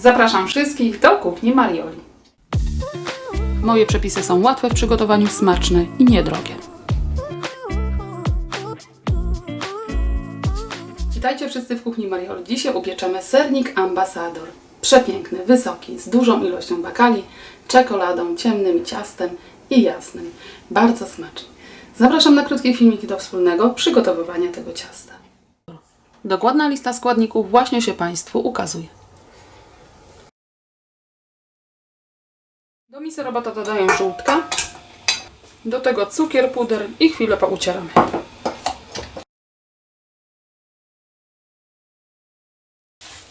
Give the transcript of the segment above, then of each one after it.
Zapraszam wszystkich do kuchni Marioli. Moje przepisy są łatwe w przygotowaniu, smaczne i niedrogie. Witajcie wszyscy w kuchni Marioli. Dzisiaj upieczemy sernik ambasador. Przepiękny, wysoki, z dużą ilością bakali, czekoladą, ciemnym ciastem i jasnym. Bardzo smaczny. Zapraszam na krótkie filmiki do wspólnego przygotowywania tego ciasta. Dokładna lista składników właśnie się Państwu ukazuje. Do misy robota dodaję żółtka, do tego cukier, puder i chwilę poucieramy.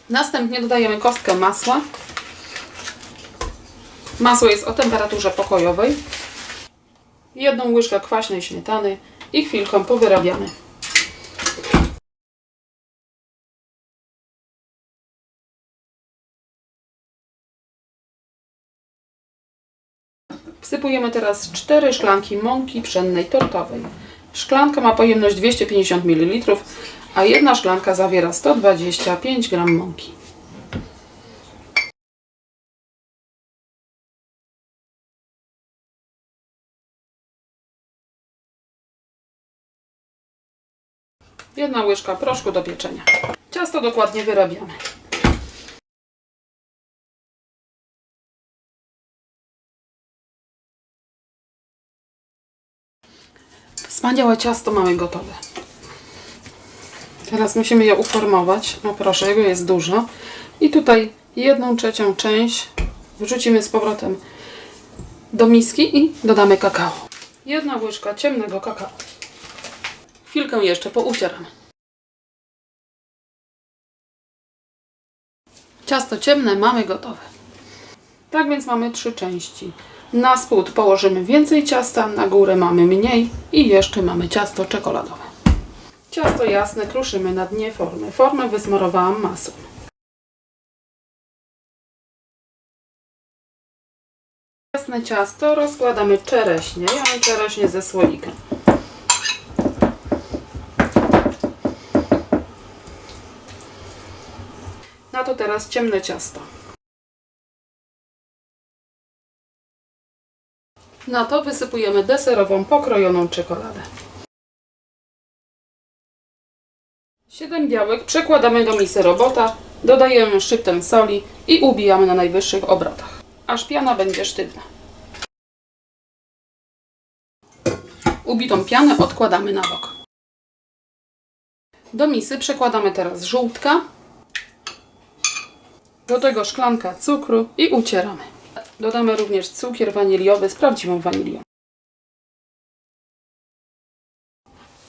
Następnie dodajemy kostkę masła. Masło jest o temperaturze pokojowej. Jedną łyżkę kwaśnej śmietany i chwilkę powyrabiamy. Wsypujemy teraz 4 szklanki mąki pszennej tortowej. Szklanka ma pojemność 250 ml, a jedna szklanka zawiera 125 g mąki. Jedna łyżka proszku do pieczenia. Ciasto dokładnie wyrabiamy. Wspaniałe ciasto mamy gotowe. Teraz musimy je uformować. No proszę, jego jest dużo. I tutaj jedną trzecią część wrzucimy z powrotem do miski i dodamy kakao. Jedna łyżka ciemnego kakao. Chwilkę jeszcze poucieramy. Ciasto ciemne mamy gotowe. Tak więc mamy trzy części. Na spód położymy więcej ciasta, na górę mamy mniej i jeszcze mamy ciasto czekoladowe. Ciasto jasne kruszymy na dnie formy. Formę wysmarowałam masą. Jasne ciasto rozkładamy czereśnie. Ja mam czereśnie ze słoika. Na to teraz ciemne ciasto. Na to wysypujemy deserową pokrojoną czekoladę. 7 białek przekładamy do misy robota, dodajemy szczyptę soli i ubijamy na najwyższych obrotach, aż piana będzie sztywna. Ubitą pianę odkładamy na bok. Do misy przekładamy teraz żółtka, do tego szklanka cukru i ucieramy. Dodamy również cukier waniliowy z prawdziwą wanilią.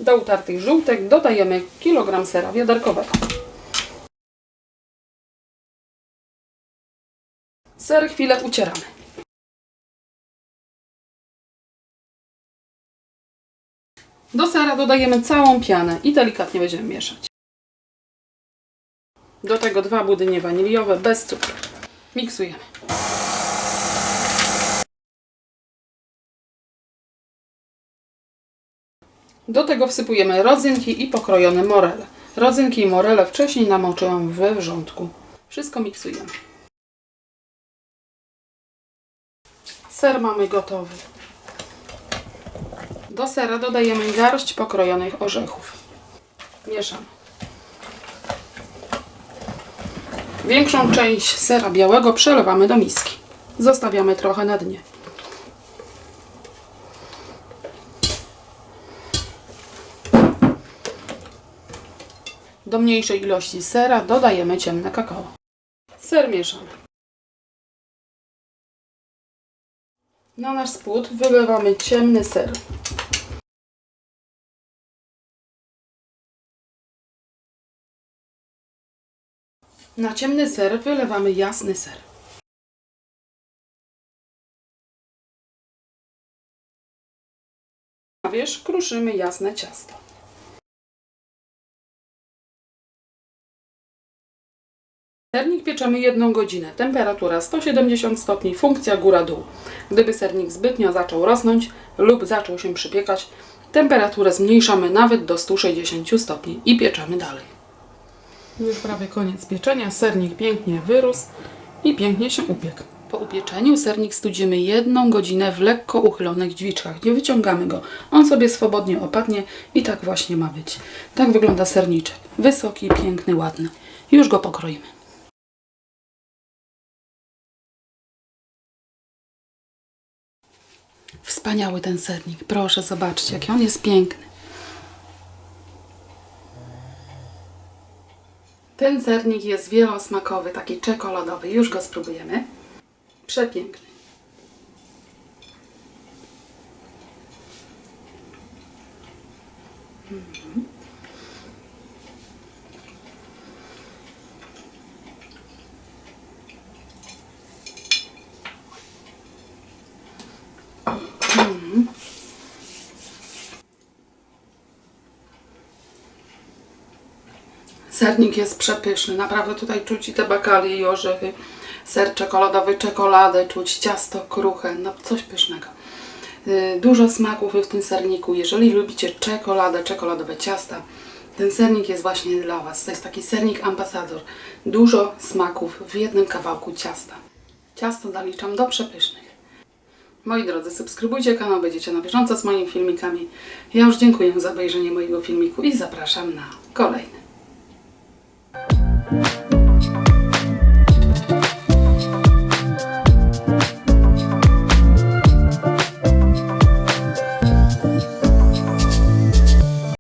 Do utartych żółtek dodajemy kilogram sera wiaderkowego. Ser chwilę ucieramy. Do sera dodajemy całą pianę i delikatnie będziemy mieszać. Do tego dwa budynie waniliowe bez cukru. Miksujemy. Do tego wsypujemy rodzynki i pokrojone morele. Rodzynki i morele wcześniej namoczyłam we wrzątku. Wszystko miksujemy. Ser mamy gotowy. Do sera dodajemy garść pokrojonych orzechów. Mieszamy. Większą część sera białego przelewamy do miski. Zostawiamy trochę na dnie. Do mniejszej ilości sera dodajemy ciemne kakao. Ser mieszamy. Na nasz spód wylewamy ciemny ser. Na ciemny ser wylewamy jasny ser. Na wierzch kruszymy jasne ciasto. Sernik pieczemy jedną godzinę. Temperatura 170 stopni, funkcja góra-dół. Gdyby sernik zbytnio zaczął rosnąć lub zaczął się przypiekać, temperaturę zmniejszamy nawet do 160 stopni i pieczemy dalej. Już prawie koniec pieczenia. Sernik pięknie wyrósł i pięknie się upiekł. Po upieczeniu sernik studzimy jedną godzinę w lekko uchylonych drzwiczkach. Nie wyciągamy go. On sobie swobodnie opadnie i tak właśnie ma być. Tak wygląda serniczek. Wysoki, piękny, ładny. Już go pokroimy. Wspaniały ten sernik. Proszę, zobaczcie, jaki on jest piękny. Ten sernik jest wielosmakowy, taki czekoladowy. Już go spróbujemy. Przepiękny. Mhm. Sernik jest przepyszny. Naprawdę tutaj czuć i te bakalie i orzechy. Ser czekoladowy, czekoladę, czuć ciasto kruche, no coś pysznego. Yy, Dużo smaków w tym serniku. Jeżeli lubicie czekoladę, czekoladowe ciasta, ten sernik jest właśnie dla Was. To jest taki sernik ambasador. Dużo smaków w jednym kawałku ciasta. Ciasto zaliczam do przepysznych. Moi drodzy, subskrybujcie kanał, będziecie na bieżąco z moimi filmikami. Ja już dziękuję za obejrzenie mojego filmiku i zapraszam na kolejny.